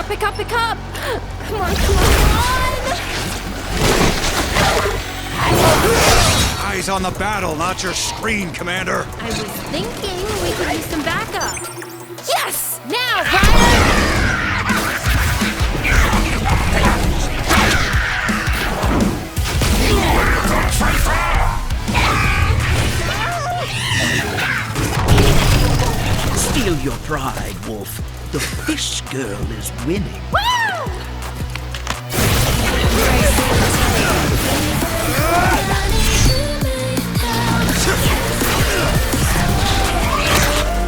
up, pick up, pick up! Come on, come on! Eyes on the battle, not your screen, Commander! I was thinking we could use some backup. Yes! Now, Ryder! Steal your pride, Wolf. The fish girl is winning.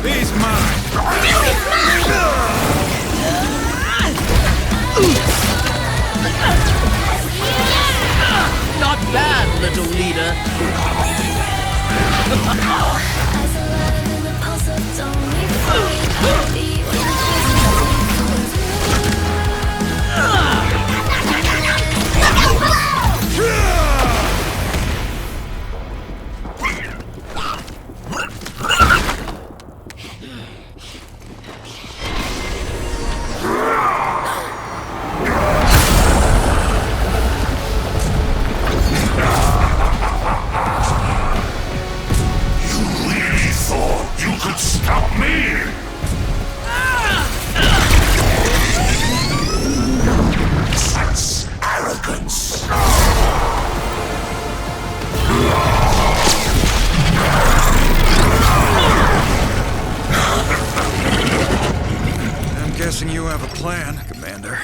He's mine. Not bad, little leader. guessing you have a plan, Commander.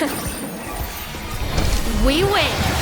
We win.